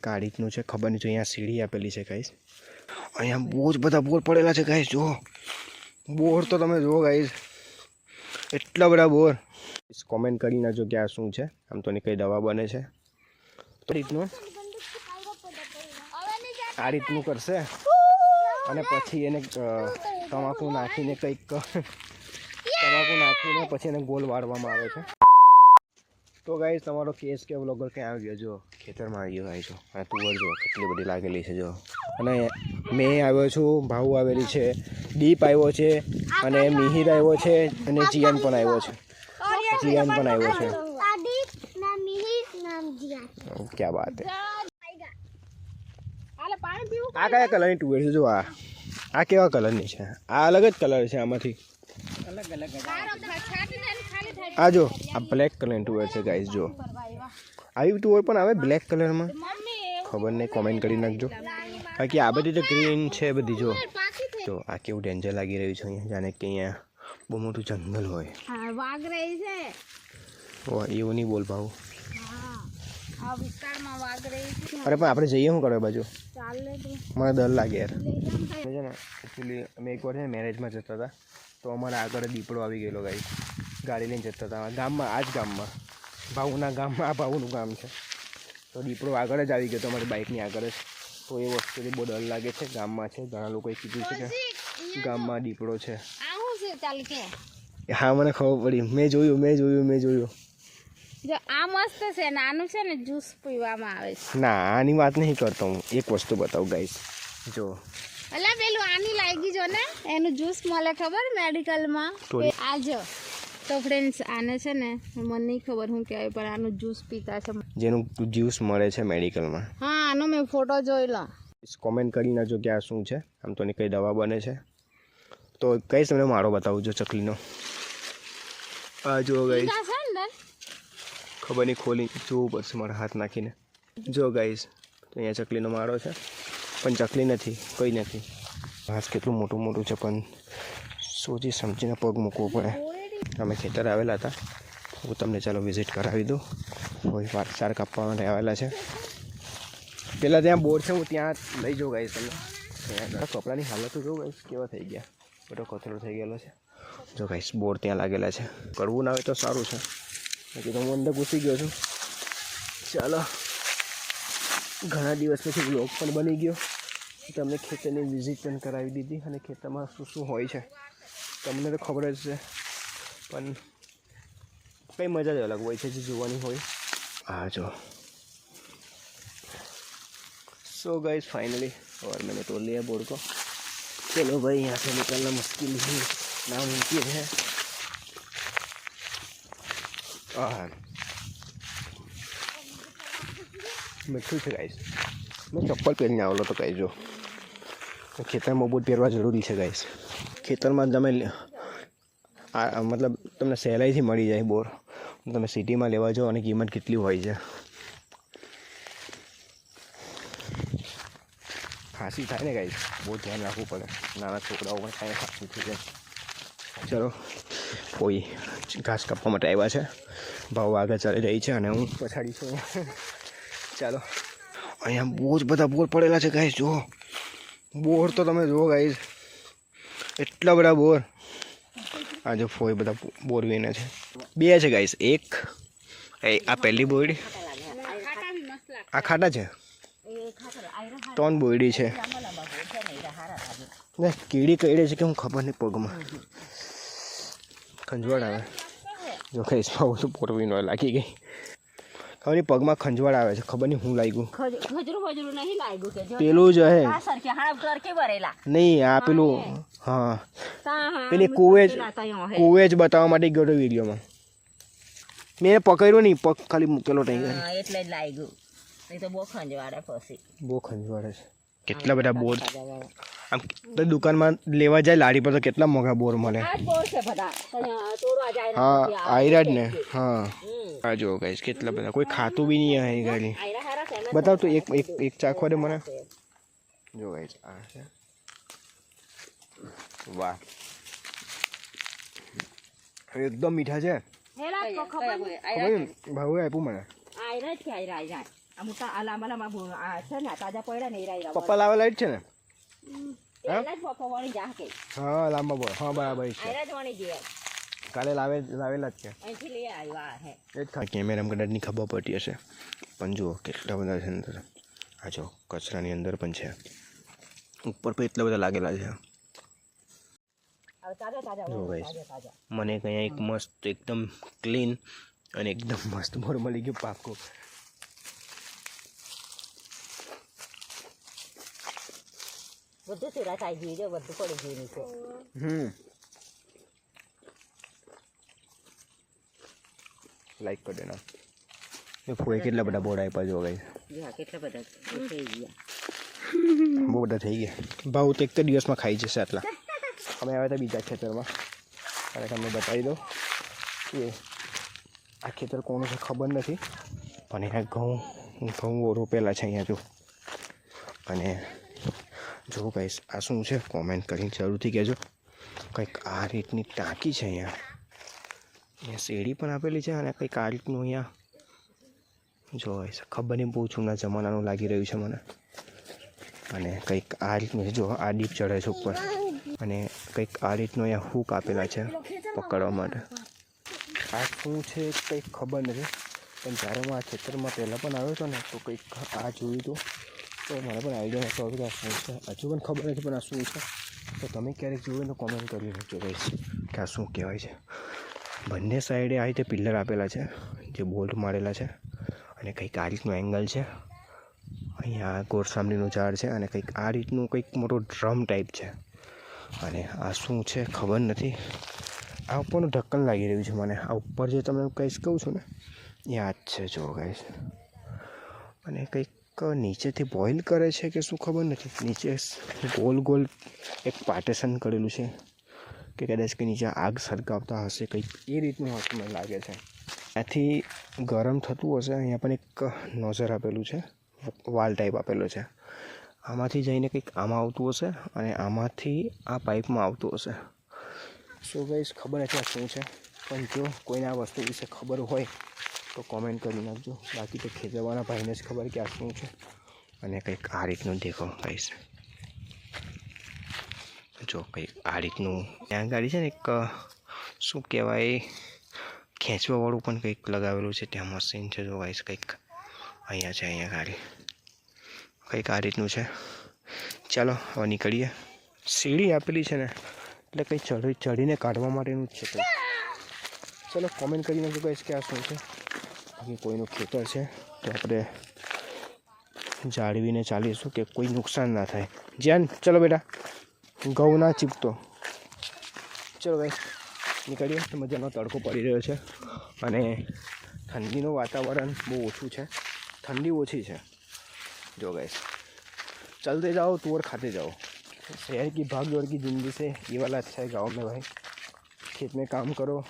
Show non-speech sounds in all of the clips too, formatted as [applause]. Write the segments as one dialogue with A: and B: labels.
A: કાળીકનું છે, ખબર નહીં, જો અહીંયા સીડી આપેલી છે ગાઈસ અહીંયા બહુ જ બધા બોર પડેલા છે ગાઈસ જો. બોર તો તમે જુઓ ગાઈસ એટલા બધા બોર. કોમેન્ટ કરી નાખજો કે આ શું છે. આમ તો કઈ દવા બને છે. તો રીતનું. આ રીતનું કરશે. અને પછી એને તમાકુ નાખીને કંઈક, [laughs] તમાકુ નાખીને પછી એને ગોલ વાળવામાં આવે છે. તો ગાઈશ તમારો કેસ કે બ્લોગર ક્યાં આવ્યો? જો ખેતરમાં આવ્યો ગાઈ જો. અને તુવર જો કેટલી બધી લાગેલી છે જો. અને મેં આવ્યો છું ભાવ આવેલી છે દીપ આવ્યો છે અને મિહિર આવ્યો છે અને જીયાન પણ આવ્યો છે. જીયાન પણ આવ્યો છે. ક્યાં વાત આ કયા કલરની ટુવેર છે જો આ? આ કેવા કલરની છે? આ અલગ જ કલર છે આમાંથી.
B: અલગ અલગ
A: આ જો આ બ્લેક કલરની ટુવેર છે ગાઈઝ જો. આવી ટુવેર પણ આવે બ્લેક કલરમાં ખબર નહીં કોમેન્ટ કરી નાખજો. બાકી આ બધી તો ગ્રીન છે બધી જો. તો આ કેવું ડેન્જર લાગી રહ્યું છે અહીંયા? જાણે કે અહીંયા બહુ મોટું જંગલ હોય.
B: વાઘ રહી છે.
A: ઓ એવું નહીં બોલ ભાવ. અરે પણ આપણે જઈએ શું કરવા બાજુ? મને ડર લાગે યાર. છે ને એકચુઅલી અમે એકવાર છે ને મેરેજમાં જતા હતા. તો અમારા આગળ દીપડો આવી ગયેલો ગાઈ ગાડી લઈને જતા હતા ગામમાં આ જ ગામમાં. ભાવના ગામમાં આ ભાવુનું ગામ છે. તો દીપડો આગળ જ આવી ગયો તો અમારી બાઇકની આગળ જ. તો એ વસ્તુથી બહુ ડર લાગે છે ગામમાં છે ઘણા લોકોએ કીધું છે કે ગામમાં દીપડો છે. હા મને ખબર પડી. મેં જોયું મેં જોયું મેં જોયું.
B: જો આ મસ્ત છે ને આનું છે ને જ્યુસ પીવામાં આવે છે.
A: ના આની વાત નહીં કરતો હું. એક વસ્તુ બતાવું ગાઈસ જો.
B: અલા પેલું આની લાગી જો ને એનું જ્યુસ મળે ખબર મેડિકલમાં. આ જો. તો ફ્રેન્ડ્સ આને છે ને મને નહીં ખબર શું કહેવાય પણ આનું જ્યુસ પીતા છે.
A: જેનું જ્યુસ મળે છે મેડિકલમાં
B: હા આનો મેં ફોટો જોયેલો.
A: કોમેન્ટ કરી નાખજો કે આ શું છે. આમ તો કઈ દવા બને છે. તો કઈશ તમને મારો બતાવું જો ચકલીનો. આ જો ગાઈસ ખબર નહીં ખોલી. જોવું પડશે મારા હાથ નાખીને. જો ગાઈસ તો અહીંયા ચકલીનો માળો છે. પણ ચકલી નથી કંઈ નથી. ઘાસ કેટલું મોટું મોટું છે પણ સોચી સમજીને પગ મૂકવો પડે. અમે ખેતર આવેલા હતા. હું તમને ચાલો વિઝિટ કરાવી દઉં. કોઈ વાર ચાર કાપવા માટે આવેલા છે. પહેલાં ત્યાં બોર છે, હું ત્યાં લઈ જાઉં ગાઈશ તમને. કપડાની હાલત તો જોઉં ગાઈશ કેવા થઈ ગયા. બધો કચરો થઈ ગયેલો છે. જો ગાઈશ બોર ત્યાં લાગેલા છે. કરવું ના આવે તો સારું છે. બાકી તો હું અંદર ઘૂસી ગયો છું. ચાલો. ઘણા દિવસ પછી બ્લોગ પણ બની ગયો. તમને ખેતરની વિઝિટ પણ કરાવી દીધી. અને ખેતરમાં શું શું હોય છે, તમને તો ખબર જ છે. પણ કંઈ મજા જ અલગ હોય છે જે જોવાની હોય આ જો सो गाइस फाइनली और मैंने तोड़ लिया बोर्ड को चलो भाई यहाँ से निकलना मुश्किल ही नामुमकिन है और મીઠું છે ગાઈસ મેં ચપ્પલ પહેરીને આવેલો તો ગાઈસ જો ખેતરમાં બૂટ પહેરવા જરૂરી છે ગાઈસ ખેતરમાં તમે લે- આ મતલબ તમને સહેલાઈથી મળી જાય બોર. તમે સિટીમાં લેવા જાઓ અને કિંમત કેટલી હોય છે? ખાંસી થાય ને ગાઈસ બહુ ધ્યાન રાખવું પડે. નાના છોકરાઓ પણ કાંઈ ખાંસી થઈ જાય. ચલો, કોઈ ઘાસ કાપવા માટે આવ્યા છે. ભાવ આગળ ચાલી રહી છે અને હું પછાડી છું. ચાલો, અહીંયા બહુ જ બધા બોર પડેલા છે ગાઈસ જુઓ. બોર તો તમે જુઓ ગાઈસ એટલા બધા બોર. આ જો ફોય બધા બોરવીને છે. બે છે ગાઈસ એક. આ પહેલી બોરડી
B: ખાટા બી મસ્ત લાગે
A: આ ખાટા છે? ત્રણ બોયડી છે. ને કીડી કઈડે છે કે હું ખબર નહીં પગમાં. ખંજવાળ આવે. જો કહીશ બહુ તો પોરવી ન લાગી ગઈ. ખબર નહીં પગમાં ખંજવાળ આવે છે ખબર નહીં હું લાગ્યું.
C: ખજરું ખજરું નહીં લાગ્યું કે
A: પેલું જ હે. નહીં આ પેલું હા. પેલી કુવેજ જ
C: પેલા તયો હે.
A: કુવે જ બતાવવા માટે ગયો હતો વિડીયોમાં. મેં પકડ્યો નહીં પગ ખાલી મૂકેલો ત્યાં
C: એટલે જ લાગ્યું. નહીં તો બહુ ખંજવાળે પછી.
A: બહુ ખંજવાળે છે. કેટલા બધા બોર આમ તો દુકાનમાં લેવા જાય લારી પર તો કેટલા મોંઘા બોર મળે?
C: આ જ બોર છે બધા. તયા તોડવા જાય ને
A: હા
C: પછી આ-
A: આયરા જ ને. હા.
C: હમ.
A: આ જો ગાઈસ કેટલા બધા. કોઈ ખાતું બી નહીં અહીં ગાડી.
C: આયરા હારા છે ને
A: બતાવ તો એક એક એક ચાખવા દે મને. જો ગાઈસ આ છે. વાહ. એકદમ મીઠા છે.
B: હેલા તો ખબર
C: કયા બોર?
A: ખબર ભાવે આપ્યું મને.
C: આયરા જ કે આયરા આયરા. આ મોટા આ લાંબા લાંબા આ છે ને તાજા પડ્યા ને એ
A: પપ્પા લાવેલા જ છે ને? હા? લાંબા બોલ હા બરાબર છે. કાલે લાવે લાવેલા જ છે. એ જ કેમેરામાં કદાચની ખબર પડતી હશે. પણ જુઓ કેટલા બધા છે અંદર. આ જો કચરાની અંદર પણ છે. ઉપર પણ એટલા બધા લાગેલા છે. જો મને કંઈ એક મસ્ત એકદમ ક્લીન અને એકદમ મસ્ત મોર મળી ગયું પાકું
C: બધું સુરત આવી ગયું છે બધું પડી ગયું નીચે.
A: હમ. લાઈક કરી દેના એ ફોએ કેટલા બધા બોર્ડ આપ્યા જો ગઈ
C: જા કેટલા બધા થઈ ગયા.
A: બહુ બધા થઈ ગયા. ભાવ તો એક તો દિવસમાં ખાઈ જશે આટલા. અમે આવ્યા હતા બીજા ખેતરમાં. અને તમને બતાવી દઉં. કે આ ખેતર કોનું છે ખબર નથી. પણ એના ઘઉં ઘઉં રોપેલા છે અહીંયા જો. અને જો કહીશ આ શું છે? કોમેન્ટ કરીને જરૂરથી કહેજો. કંઈક આ રીતની ટાંકી છે અહીંયા. અહીંયા શેરી પણ આપેલી છે અને કંઈક આ રીતનું અહીંયા. જો guys, ખબર નહીં બહુ જૂના જમાનાનું લાગી રહ્યું છે મને. અને કંઈક આ રીતનું જો આ ડીપ ચડે છે ઉપર. અને કંઈક આ રીતનું અહીંયા હૂક આપેલા છે પકડવા માટે. આ શું છે કંઈક ખબર નથી. પણ જ્યારે હું આ ખેતરમાં પહેલાં પણ આવ્યો હતો ને તો કંઈક આ જોયું હતું. તો મને પણ આઈડિયા નહોતો આવતો આ શું છે. હજુ પણ ખબર નથી પણ આ શું છે. તો તમે ક્યારેક જોયું તો કોમેન્ટ કરી શકજો કહીશ કે આ શું કહેવાય છે. બંને સાઈડે આ રીતે પિલ્લર આપેલા છે, જે બોલ્ટ મારેલા છે અને કંઈક આ રીતનું એંગલ છે. અહીંયા ગોરસામલીનું ઝાડ છે અને કંઈક આ રીતનું કંઈક મોટો ડ્રમ ટાઈપ છે. અને આ શું છે ખબર નથી. આ ઉપરનું ઢક્કન લાગી રહ્યું છે મને. આ ઉપર જે તમને કહીશ કહું છું ને એ આ જ છે જો કહીશ અને કંઈક નીચેથી બોઇલ કરે છે કે શું ખબર નથી? નીચે ગોલ ગોલ એક પાર્ટેશન કરેલું છે કે કદાચ કે નીચે આગ સળગાવતા હશે, કંઈક એ રીતનું હશે મને લાગે છે. એથી ગરમ થતું હશે, અહીંયા પણ એક નોઝર આપેલું છે, વાલ ટાઈપ આપેલો છે. આમાંથી જઈને કંઈક આમાં આવતું હશે અને આમાંથી આ પાઇપમાં આવતું હશે. સો ગાઈસ ખબર આ શું છે, પણ જો કોઈને આ વસ્તુ વિશે ખબર હોય તો કોમેન્ટ કરી નાખજો. બાકી તો ખેતરવાળા ભાઈને જ ખબર કે આ શું છે. અને કંઈક આ રીતનું દેખો ગાઈસ જો કંઈક આ રીતનું ત્યાં ગાડી છે ને એક, શું કહેવાય, ખેંચવાવાળું પણ કંઈક લગાવેલું છે. ત્યાં મશીન છે, જો ગાઈસ કંઈક અહીંયા છે, અહીંયા ગાડી. કંઈક આ રીતનું છે. ચાલો, હવે નીકળીએ. સીડી આપેલી છે ને, એટલે કંઈ ચડી ચડીને કાઢવા માટેનું જ છે કંઈક. ચલો કોમેન્ટ કરી નાખજો કહીશ કે આ શું છે. બાકી કોઈનું ખેતર છે તો આપણે જાળવીને ચાલીશું કે કોઈ નુકસાન ના થાય જ્યાં ચલો બેટા ઘઉં ના ચીપતો ચલો ભાઈ નીકળીએ તો મજાનો તડકો પડી રહ્યો છે અને ઠંડીનું વાતાવરણ બહુ ઓછું છે ठंडी ओछी है जो गए चलते जाओ तो और खाते जाओ शहर की भाग दौड़ की ज़िंदगी से ये वाला अच्छा है गांव में भाई खेत में काम करो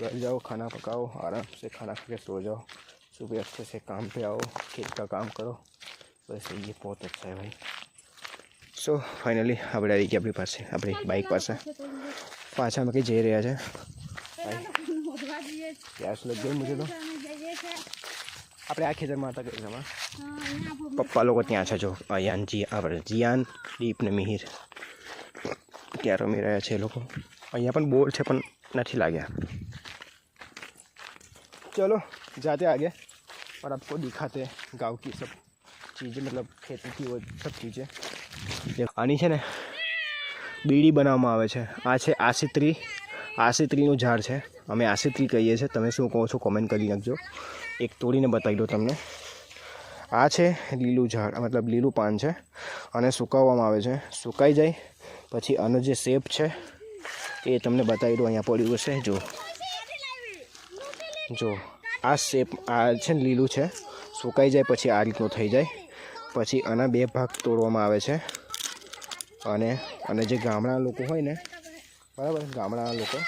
A: घर जाओ खाना पकाओ आराम से खाना खा के सो जाओ। सुबह अच्छे से काम पे आओ खेत का काम करो। वैसे ये बहुत अच्छा है भाई। सो फाइनली अब डायरी की अपनी पास है अपनी बाइक पास है। पाछा मैं जे रहा जाए भाई लग गई मुझे तो। अपने आखिर माता के जमा पप्पा लोग त्याँ जो आयान जी आप जियान दीप ने मिहिर। क्यारों में रहा है लोग। अँपन बोल से नहीं लग्या चलो जाते आगे और आपको दिखाते हैं गांव की सब चीज़ें मतलब खेती की वो सब चीज़ें देखो, આની છે ને બીડી બનાવવામાં આવે છે આ છે આસિત્રી આસિત્રીનું ઝાડ છે અમે આસિત્રી કહીએ છીએ તમે શું કહો છો કોમેન્ટ કરી નાખજો એક તોડીને બતાવી દો તમને આ છે લીલું ઝાડ મતલબ લીલું પાન છે અને સુકાવવામાં આવે છે સુકાઈ જાય પછી આનો જે શેપ છે એ તમને બતાવી દો અહીંયા પડ્યું હશે જો જો, આ શેપ, આ છે ને લીલું છે. સુકાઈ જાય પછી આ રીતનું થઈ જાય. પછી આના બે ભાગ તોડવામાં આવે છે. અને અને જે ગામડા લોકો હોય ને, બરાબર, ગામડાના લોકો.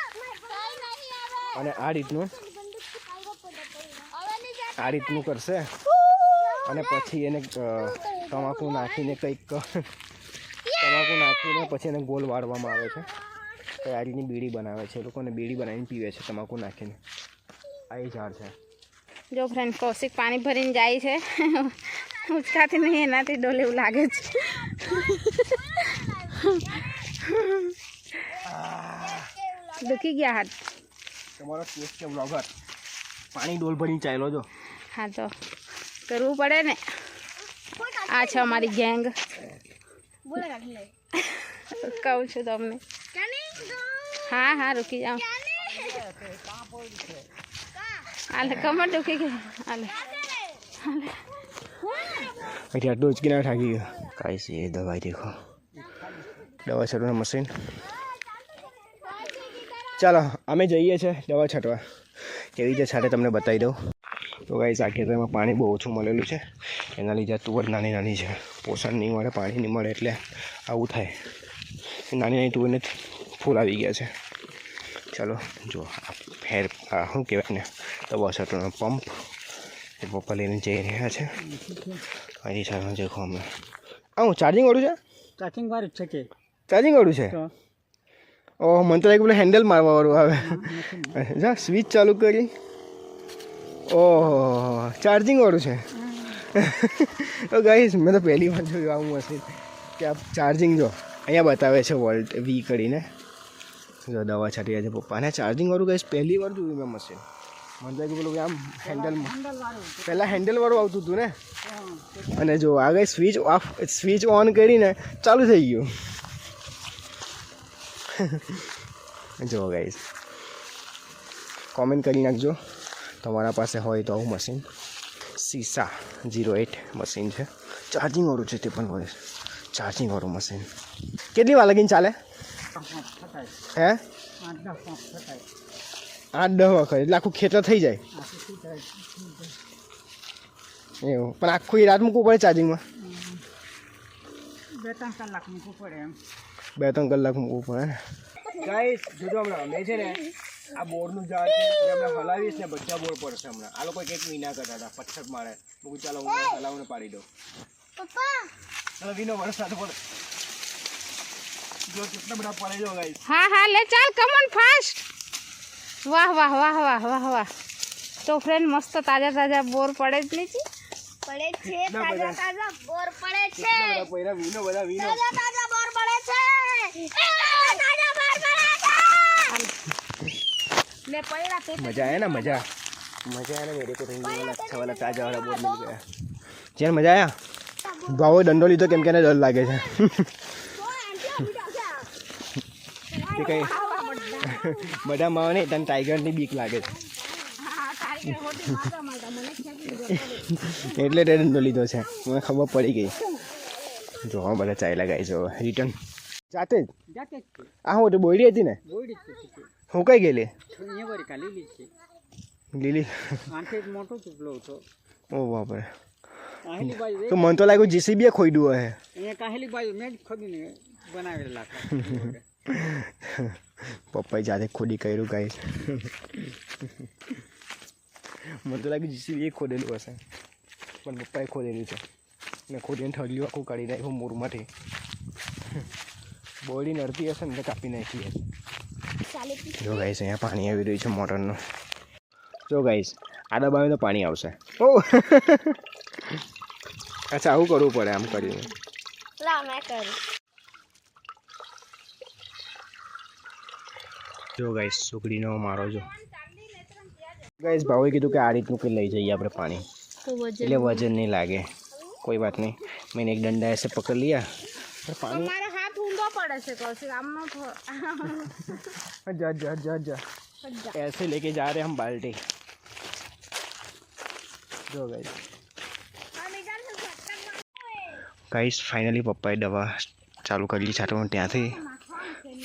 A: અને આ રીતનું આ રીતનું કરશે. અને પછી એને તમાકુ નાખીને કંઈક, તમાકુ નાખીને પછી એને ગોલ વાળવામાં આવે છે. આ રીતની બીડી બનાવે છે. લોકોને બીડી બનાવીને પીવે છે, તમાકુ નાખીને. આ ઝાડ છે.
B: જો ફ્રેન્ડ કૌશિક પાણી ભરીને જાય છે. ઉચકાથી નહીં એનાથી ડોલે એવું લાગે છે. દુખી ગયા હાથ.
A: તમારો કેસ છે બ્લોગર પાણી ડોલ ભરીને ચાલ્યો જો.
B: હા તો કરવું પડે ને. આ છે અમારી ગેંગ. કહું છું તમને. હા હા રૂકી જાઓ. હાલે કમર દુખી ગઈ હાલે
A: અહીંથી આટલું ઉચકીને થાકી ગયો કાંઈ છે એ દવાઈ દેખો દવા છાંટવાનું મશીન ચાલો અમે જઈએ છીએ દવા છાંટવા કેવી રીતે છાંટે તમને બતાવી દઉં તો ગાઈસ આ ખેતરમાં પાણી બહુ ઓછું મળેલું છે એના લીધે તુવર નાની નાની છે પોષણ નહીં મળે પાણી નહીં મળે એટલે આવું થાય નાની નાની તુવરને ફૂલ આવી ગયા છે ચાલો જો આ ફેર આ શું કહેવાય ને દવા છાંટવાનો પંપ એ પપ્પા લઈને જઈ રહ્યા છે. અહીંથી ચાલવાનું છે અમે આવું ચાર્જિંગ વાળું છે?
D: ચાર્જિંગ વાળું છે કે.
A: ચાર્જિંગ વાળું છે? ઓહ મને તો લાગ્યું પેલું હેન્ડલ મારવાવાળું આવે. જા સ્વિચ ચાલુ કરી. ઓહો ચાર્જિંગ વાળું છે. તો ગાઈસ મેં તો પહેલી વાર જોયું આવું મશીન કે આ ચાર્જિંગ જો અહીંયા બતાવે છે વોલ્ટ વી કરીને. દવા છાંટી રહ્યા છે પપ્પા. અને ચાર્જિંગ વાળું ગાઈસ પહેલી વાર જોયું મેં મશીન મને લાગ્યું પેલું આમ હેન્ડલ પહેલાં હેન્ડલ વાળું આવતું હતું ને? અને જો આ ગઈ સ્વિચ ઓફ સ્વિચ ઓન કરીને ચાલુ થઈ ગયું. [laughs] જો ગાઈસ કોમેન્ટ કરી નાખજો. તમારા પાસે હોય તો આવું મશીન સીસા જીરો એટ મશીન છે. ચાર્જિંગવાળું છે તે પણ ચાર્જિંગવાળું મશીન કેટલી વાર લગીને ચાલે? હે?
D: આઠ દસ
A: વખત. એટલે આખું ખેતર થઈ જાય. એવું. પણ આખું રાત મૂકવું પડે ચાર્જિંગમાં?
D: બે ત્રણ કલાક મૂકવું પડે એમ.
A: બે ત્રણ કલાક મૂકવું પડે ને? ગાઈસ જોજો હમણાં અમે છે ને આ બોર્ડનું ઝાડ છે હમણાં હલાવીશ ને બધા બોર્ડ પડશે હમણાં. આ લોકો કંઈક વિના કરતા હતા પથ્થર મારે. હું ચાલો હું હલાવને પાડી દઉં.
E: પપ્પા!
A: ચાલો વિનો વરસાદ પડે. જો કેટલા બધા પડે જો ગાઈસ
B: હા હા લે ચાલ કમન ફાસ્ટ વાહ વાહ વાહ વાહ વાહ વાહ તો ફ્રેન્ડ મસ્ત તાજા તાજા બોર પડે જ નીચે
E: પડે છે
A: ના
E: તાજા
A: બધા.
E: તાજા બોર પડે છે
A: કેટલા બધા પડ્યા વિનો બધા વિનો
E: તાજા તાજા બોર પડે છે એ, તાજા બોર પડે છે
B: લે પડ્યા તે
A: मजा आया ना मजा मजा आया ना मेरे को रिंग वाला अच्छा वाला ताजा वाला बोर्ड मिल गया जेन मजा आया ભાવો દંડો લીધો કેમ કે એને ડર લાગે છે તે કઈ બધા માવો નહીં તને ટાઈગરની બીક લાગે છે. એટલે તે દંડો લીધો છે. મને ખબર પડી ગઈ. જો બધા ચાય લગાવી જો રિટર્ન જાતે જ?
D: જાતે
A: આ હું તો બોયડી હતી ને? હું કઈ ગયેલી? લીલી.
D: મોટો ચૂપલો હતો
A: ઓ બાપરે. તો મન તો લાગ્યું જીસીબી ખોઈડું હે.
D: કાહેલી બાજુ મેં ખોદી બનાવેલા [laughs]
A: પપ્પાએ જાતે ખોદી કર્યું ગાઈસ મને તો લાગ્યું જીસીબી એ ખોદેલું હશે. પણ પપ્પાએ ખોદેલું છે. ને ખોદીને ઠગલ્યું આખું કાઢી નાખ્યું મોરમાંથી બોડી નડતી હશે ને કાપી નાખી હશે. જો ગાઈસ અહીંયા પાણી આવી રહ્યું છે મોટરનું. જો ગાઈસ આ દબાવે તો પાણી આવશે. ઓ [laughs] અચ્છા, આવું કરવું પડે આમ કરીને.
E: લા, મેં કરું
A: જો ગાઈસ સુકડીનો મારો જો ગાઈસ ભાવે કીધું કે આ રીતનું કંઈ લઈ જઈએ આપણે પાણી એટલે વજન નહીં લાગે કોઈ વાત નહીં मैंने एक डंडा ऐसे पकड़ लिया और पानी
B: મારો હાથ ઊંધો પડે છે કૌશિક આમનો થો-
A: जा जा जा जा ऐसे लेके जा रहे हैं हम बाल्टी જો ગાઈસ ગાઈસ ફાઇનલી પપ્પાએ દવા ચાલુ કરેલી છાંટવાનું ત્યાંથી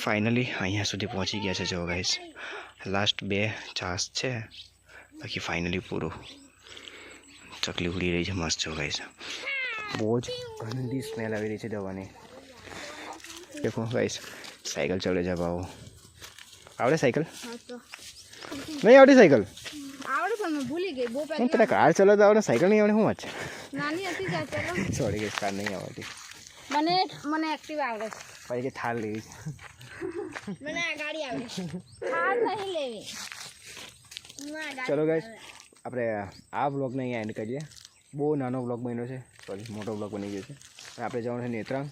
A: ફાઇનલી અહીંયા સુધી પહોંચી ગયા છે જો ગાઈસ લાસ્ટ બે ચાસ છે. બાકી ફાઇનલી પૂરું. ચકલી ઉડી રહી છે મસ્ત જો ગાઈસ બહુ જ ગંદી સ્મેલ આવી રહી છે દવાની. દેખો ગાઈસ સાયકલ ચડે છે ભાવો. આવડે સાયકલ નહીં આવડી સાયકલ
B: આવડે પણ મેં ભૂલી ગઈ બહુ
A: કેમ તને કાર ચલાવતા આવડે સાયકલ નહીં આવડે શું વાત છે?
B: નાની હતી
A: સોરી ગઈ કાર નહીં આવડતી.
B: મને મને એક્ટિવ આવડે.
A: પછી થાર લેવી. છે
E: મને આ ગાડી આવે.
B: હાર નહીં લેવી.
A: ચલો ગાઈસ આપણે આ બ્લોગને અહીંયા એન્ડ કરીએ. બહુ નાનો બ્લોગ બન્યો છે. સોરી મોટો બ્લોગ બની ગયો છે. આપણે જવાનું છે નેત્રંગ.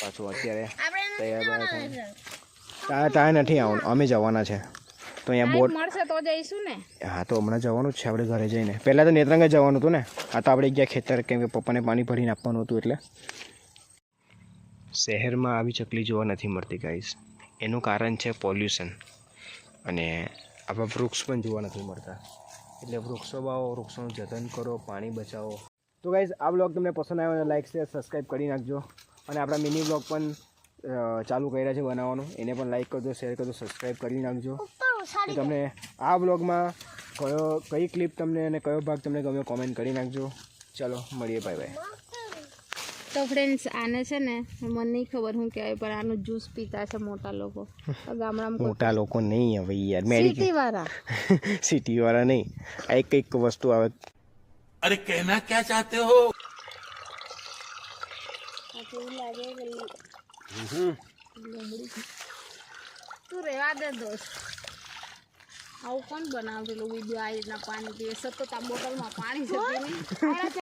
A: પાછું અત્યારે તૈયાર તારે તારે નથી આવવાનું. અમે જવાના છે. તો અહીંયા બોટ
B: મળશે તો જઈશું ને.
A: હા તો હમણાં જવાનું જ છે આપણે ઘરે જઈને. પહેલાં તો નેત્રંગ જ જવાનું હતું ને. આ તો આપણે ગયા ખેતર કેમ કે પપ્પાને પાણી ભરીને આપવાનું હતું એટલે. શહેરમાં આવી ચકલી જોવા નથી મળતી ગાઈસ એનું કારણ છે પોલ્યુશન. અને આવા વૃક્ષ પણ જોવા નથી મળતા. એટલે વૃક્ષો વાવો, વૃક્ષોનું જતન કરો, પાણી બચાવો. તો ગાઈઝ આ બ્લોગ તમને પસંદ આવ્યો અને લાઈક શેર સબસ્ક્રાઈબ કરી નાખજો. અને આપણા મિની બ્લોગ પણ ચાલુ કર્યા છે બનાવવાનું. એને પણ લાઈક કરજો શેર કરજો સબસ્ક્રાઈબ કરી નાખજો. તમને આ બ્લોગમાં કયો, કઈ ક્લિપ તમને અને કયો ભાગ તમને ગમ્યો કોમેન્ટ કરી નાખજો. ચલો, મળીએ બાય બાય
B: તો ફ્રેન્ડ્સ આને છે ને મને નહીં ખબર હું કહેવાય પણ આનું જ્યુસ પીતા છે મોટા લોકો ગામડામાં
A: મોટા લોકો નહીં હવે યાર
B: સિટી વાળા
A: સિટી વાળા નહીં આ એક એક વસ્તુ આવે
F: અરે કહેના ક્યાં ચાહતે હો
B: તું રેવા દે દોસ્ત આવું કોણ બનાવેલું વિડીયો આ રીતના પાણી પીએ સતત આ બોટલમાં પાણી છે